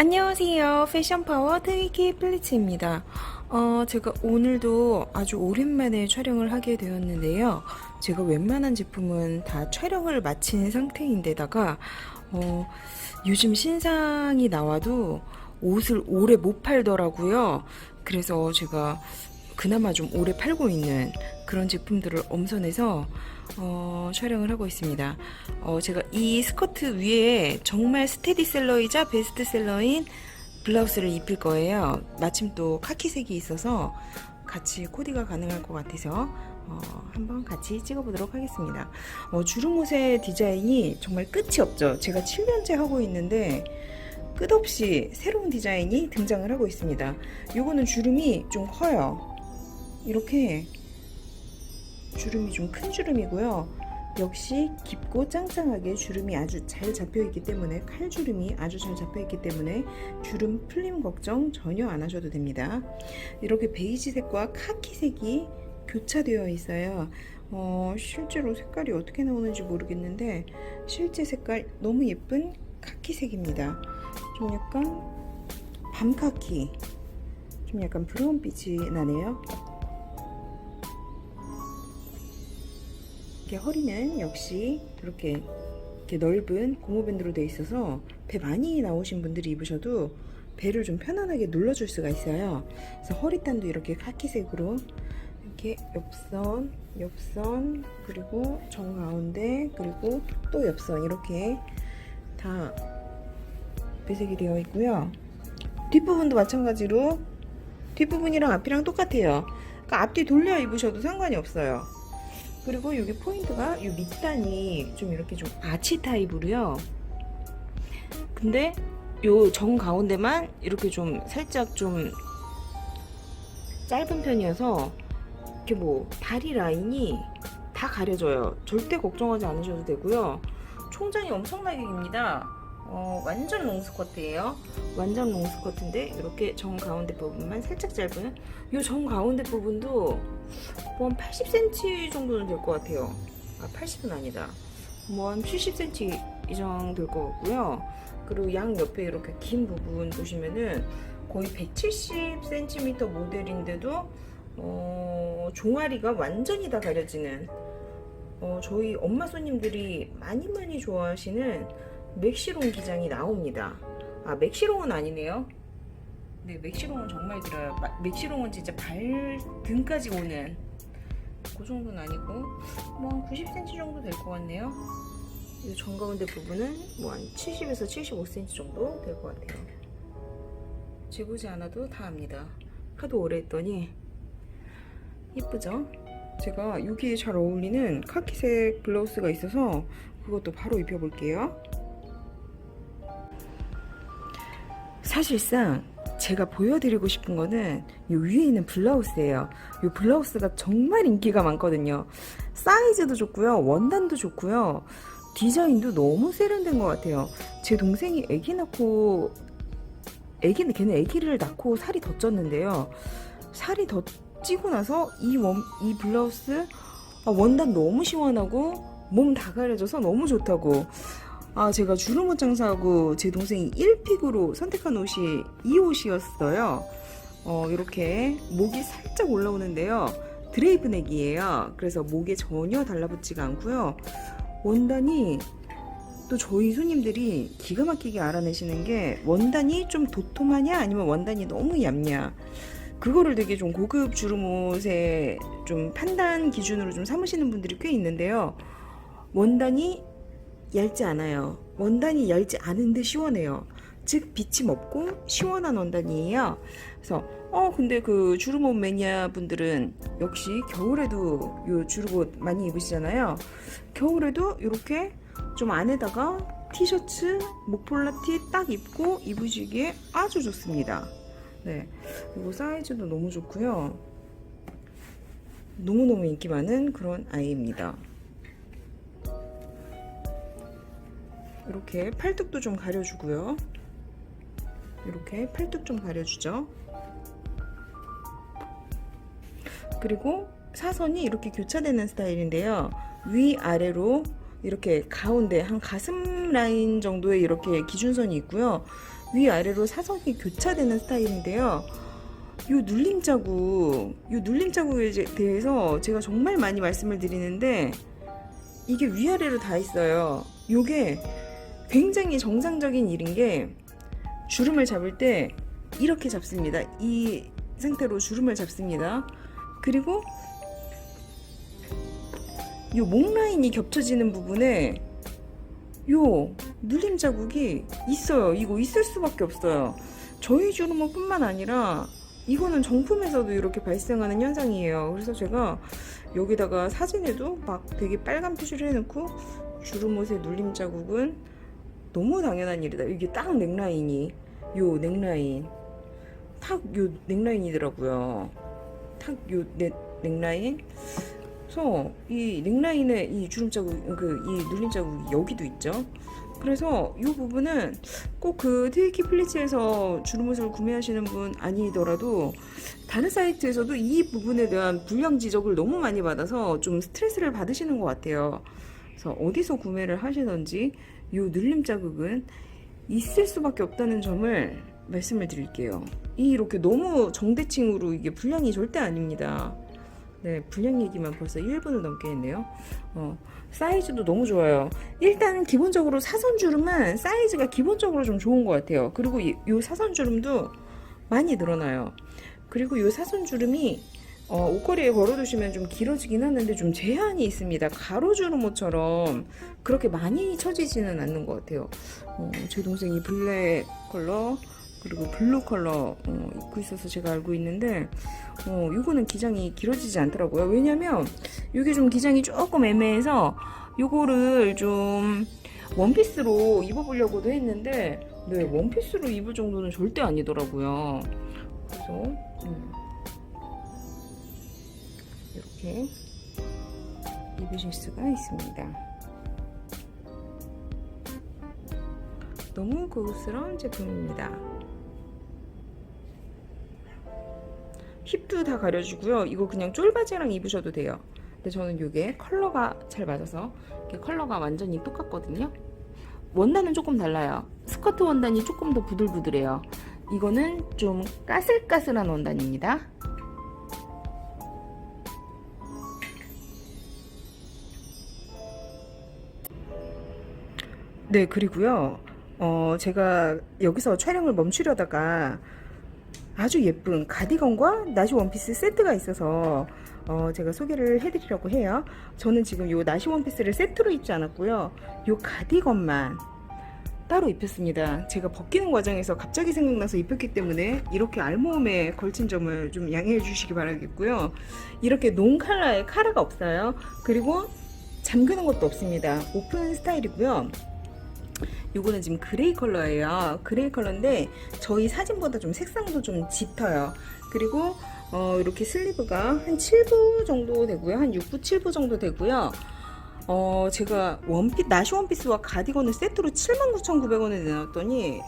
안녕하세요. 패션파워 트위키 플리츠입니다. 어, 제가 오늘도 아주 오랜만에 촬영을 하게 되었는데요. 제가 웬만한 제품은 다 촬영을 마친 상태인데다가, 어, 요즘 신상이 나와도 옷을 오래 못 팔더라고요. 그래서 제가 그나마 좀 오래 팔고 있는 그런 제품들을 엄선해서 어, 촬영을 하고 있습니다. 어, 제가 이 스커트 위에 정말 스테디셀러이자 베스트셀러인 블라우스를 입힐 거예요. 마침 또 카키색이 있어서 같이 코디가 가능할 것 같아서 어, 한번 같이 찍어보도록 하겠습니다. 어, 주름옷의 디자인이 정말 끝이 없죠. 제가 7년째 하고 있는데 끝없이 새로운 디자인이 등장을 하고 있습니다. 요거는 주름이 좀 커요. 이렇게 주름이 좀 큰 주름이고요. 역시 깊고 짱짱하게 주름이 아주 잘 잡혀 있기 때문에 칼주름이 아주 잘 잡혀 있기 때문에 주름 풀림 걱정 전혀 안 하셔도 됩니다. 이렇게 베이지색과 카키색이 교차되어 있어요. 어, 실제로 색깔이 어떻게 나오는지 모르겠는데 실제 색깔 너무 예쁜 카키색입니다. 좀 약간 밤카키, 좀 약간 브라운빛이 나네요. 이렇게 허리는 역시 이렇게, 이렇게 넓은 고무밴드로 되어 있어서 배 많이 나오신 분들이 입으셔도 배를 좀 편안하게 눌러줄 수가 있어요. 그래서 허리단도 이렇게 카키색으로 이렇게 옆선, 옆선, 그리고 정 가운데, 그리고 또 옆선 이렇게 다 배색이 되어 있고요. 뒷부분도 마찬가지로 뒷부분이랑 앞이랑 똑같아요. 그러니까 앞뒤 돌려 입으셔도 상관이 없어요. 그리고 여기 포인트가 이 밑단이 좀 이렇게 좀 아치 타입으로요. 근데 요 정 가운데만 이렇게 좀 살짝 좀 짧은 편이어서 이렇게 뭐 다리 라인이 다 가려져요. 절대 걱정하지 않으셔도 되고요. 총장이 엄청나게 깁니다. 어, 완전 롱스커트예요. 완전 롱스커트인데 이렇게 정 가운데 부분만 살짝 짧은 이 정 가운데 부분도 뭐 한 80cm 정도는 될 것 같아요. 아 80은 아니다. 뭐 한 70cm 이상 될 것 같고요. 그리고 양 옆에 이렇게 긴 부분 보시면은 거의 170cm 모델인데도 어, 종아리가 완전히 다 가려지는 어, 저희 엄마 손님들이 많이 많이 좋아하시는 맥시롱 기장이 나옵니다. 아 맥시롱은 아니네요. 네 맥시롱은 정말 길어요. 마- 맥시롱은 진짜 발 등까지 오는 그 정도는 아니고 뭐한 90cm 정도 될 것 같네요. 이 정가운데 부분은 뭐 한 70에서 75cm 정도 될 것 같아요. 재보지 않아도 다 압니다. 하도 오래 했더니 예쁘죠? 제가 여기에 잘 어울리는 카키색 블라우스가 있어서 그것도 바로 입혀볼게요. 사실상 제가 보여드리고 싶은 거는 이 위에 있는 블라우스예요. 이 블라우스가 정말 인기가 많거든요. 사이즈도 좋고요. 원단도 좋고요. 디자인도 너무 세련된 것 같아요. 제 동생이 아기 낳고 아기는 걔는 아기를 낳고 살이 더 쪘는데요. 살이 더 찌고 나서 이 원, 이 블라우스 아, 원단 너무 시원하고 몸 다 가려져서 너무 좋다고 아, 제가 주름옷 장사하고 제 동생이 1픽으로 선택한 옷이 이 옷이었어요. 어, 이렇게 목이 살짝 올라오는데요. 드레이브 넥이에요. 그래서 목에 전혀 달라붙지가 않고요. 원단이 또 저희 손님들이 기가 막히게 알아내시는 게 원단이 좀 도톰하냐 아니면 원단이 너무 얇냐. 그거를 되게 좀 고급 주름옷의 좀 판단 기준으로 좀 삼으시는 분들이 꽤 있는데요. 원단이 얇지 않아요. 원단이 얇지 않은데 시원해요. 즉 비침 없고 시원한 원단이에요. 그래서 어 근데 그 주름옷 매니아 분들은 역시 겨울에도 요 주름옷 많이 입으시잖아요. 겨울에도 이렇게 좀 안에다가 티셔츠, 목폴라티 딱 입고 입으시기에 아주 좋습니다. 네, 그리고 사이즈도 너무 좋고요. 너무너무 인기 많은 그런 아이입니다. 이렇게 팔뚝도 좀 가려주고요. 이렇게 팔뚝 좀 가려주죠. 그리고 사선이 이렇게 교차되는 스타일인데요. 위 아래로 이렇게 가운데 한 가슴 라인 정도의 이렇게 기준선이 있고요. 위아래로 사선이 교차되는 스타일인데요. 요 눌림 자국, 요 눌림 자국에 제- 대해서 제가 정말 많이 말씀을 드리는데 이게 위아래로 다 있어요. 요게 굉장히 정상적인 일인 게 주름을 잡을 때 이렇게 잡습니다. 이 상태로 주름을 잡습니다. 그리고 요목 라인이 겹쳐지는 부분에 요 눌림 자국이 있어요. 이거 있을 수밖에 없어요. 저희 주름은 뿐만 아니라 이거는 정품에서도 이렇게 발생하는 현상이에요. 그래서 제가 여기다가 사진에도 막 되게 빨간 표시를 해놓고 주름 옷의 눌림 자국은 너무 당연한 일이다. 이게 딱 넥라인이 요 넥라인 탁 요 넥라인이더라고요. 탁 요 넥라인. 그래서 이 넥라인에 이 주름 자국 그이 눌림 자국이 여기도 있죠. 그래서 이 부분은 꼭 그 트위키 플리츠에서 주름옷을 구매하시는 분 아니더라도 다른 사이트에서도 이 부분에 대한 불량 지적을 너무 많이 받아서 좀 스트레스를 받으시는 것 같아요. 그래서 어디서 구매를 하시던지 이 눌림 자국은 있을 수밖에 없다는 점을 말씀을 드릴게요. 이 이렇게 너무 정대칭으로 이게 불량이 절대 아닙니다. 네, 불량 얘기만 벌써 1분을 넘게 했네요. 어, 사이즈도 너무 좋아요. 일단 기본적으로 사선 주름은 사이즈가 기본적으로 좀 좋은 것 같아요. 그리고 이, 요 사선 주름도 많이 늘어나요. 그리고 요 사선 주름이 어, 옷걸이에 걸어두시면 좀 길어지긴 하는데 좀 제한이 있습니다. 가로주름 옷처럼 그렇게 많이 처지지는 않는 것 같아요. 어, 제 동생이 블랙 컬러 그리고 블루 컬러 어, 입고 있어서 제가 알고 있는데 어, 요거는 기장이 길어지지 않더라고요. 왜냐면 이게 좀 기장이 조금 애매해서 요거를 좀 원피스로 입어보려고도 했는데 네 원피스로 입을 정도는 절대 아니더라고요. 그래서 음, 이렇게 입으실 수가 있습니다. 너무 고급스러운 제품입니다. 힙도 다 가려주고요. 이거 그냥 쫄바지랑 입으셔도 돼요. 근데 저는 이게 컬러가 잘 맞아서 컬러가 완전히 똑같거든요. 원단은 조금 달라요. 스커트 원단이 조금 더 부들부들해요. 이거는 좀 까슬까슬한 원단입니다. 네, 그리고요. 어, 제가 여기서 촬영을 멈추려다가 아주 예쁜 가디건과 나시 원피스 세트가 있어서 어, 제가 소개를 해드리려고 해요. 저는 지금 요 나시 원피스를 세트로 입지 않았고요. 요 가디건만 따로 입혔습니다. 제가 벗기는 과정에서 갑자기 생각나서 입혔기 때문에 이렇게 알몸에 걸친 점을 좀 양해해 주시기 바라겠고요. 이렇게 논 칼라에 카라가 없어요. 그리고 잠그는 것도 없습니다. 오픈 스타일이고요. 요거는 지금 그레이 컬러예요. 그레이 컬러인데 저희 사진보다 좀 색상도 좀 짙어요. 그리고 어, 이렇게 슬리브가 한 7부 정도 되고요. 한 6부, 7부 정도 되고요. 어, 제가 원피, 나시 원피스와 가디건을 세트로 79,900원에 내놨더니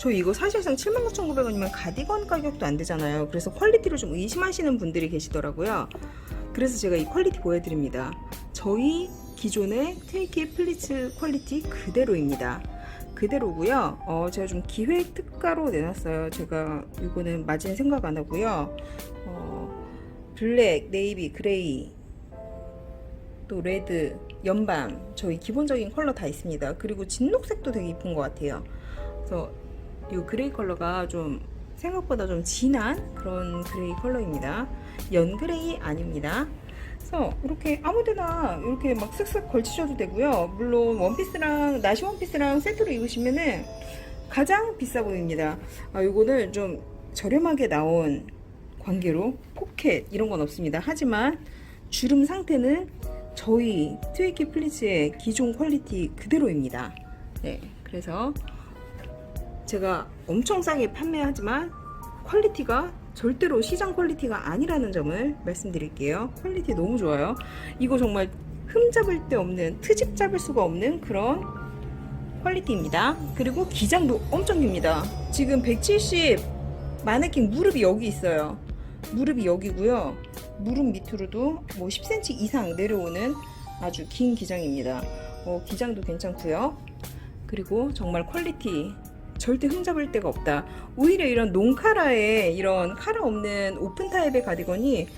저 이거 사실상 79,900원이면 가디건 가격도 안 되잖아요. 그래서 퀄리티를 좀 의심하시는 분들이 계시더라고요. 그래서 제가 이 퀄리티 보여드립니다. 저희 기존의 테이키 플리츠 퀄리티 그대로입니다. 그대로고요. 어, 제가 좀 기획 특가로 내놨어요. 제가 이거는 마진 생각 안 하고요. 어, 블랙, 네이비, 그레이, 또 레드, 연방 저희 기본적인 컬러 다 있습니다. 그리고 진녹색도 되게 이쁜 것 같아요. 그래서 이 그레이 컬러가 좀 생각보다 좀 진한 그런 그레이 컬러입니다. 연 그레이 아닙니다. 그래서 이렇게 아무데나 이렇게 막 쓱쓱 걸치셔도 되고요. 물론 원피스랑 나시 원피스랑 세트로 입으시면은 가장 비싸 보입니다. 아, 요거는 좀 저렴하게 나온 관계로 포켓 이런 건 없습니다. 하지만 주름 상태는 저희 트위키 플리츠의 기존 퀄리티 그대로입니다. 네, 그래서 제가 엄청 싸게 판매하지만 퀄리티가 절대로 시장 퀄리티가 아니라는 점을 말씀드릴게요. 퀄리티 너무 좋아요. 이거 정말 흠 잡을 데 없는 트집 잡을 수가 없는 그런 퀄리티입니다. 그리고 기장도 엄청 깁니다. 지금 170 마네킹 무릎이 여기 있어요. 무릎이 여기고요. 무릎 밑으로도 뭐 10cm 이상 내려오는 아주 긴 기장입니다. 어, 기장도 괜찮고요. 그리고 정말 퀄리티 절대 흠잡을 데가 없다. 오히려 이런 농카라의 이런 카라 없는 오픈 타입의 가디건이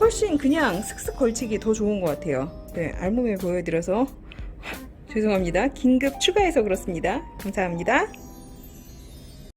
훨씬 그냥 슥슥 걸치기 더 좋은 것 같아요. 네, 알몸에 보여드려서 죄송합니다. 긴급 추가해서 그렇습니다. 감사합니다.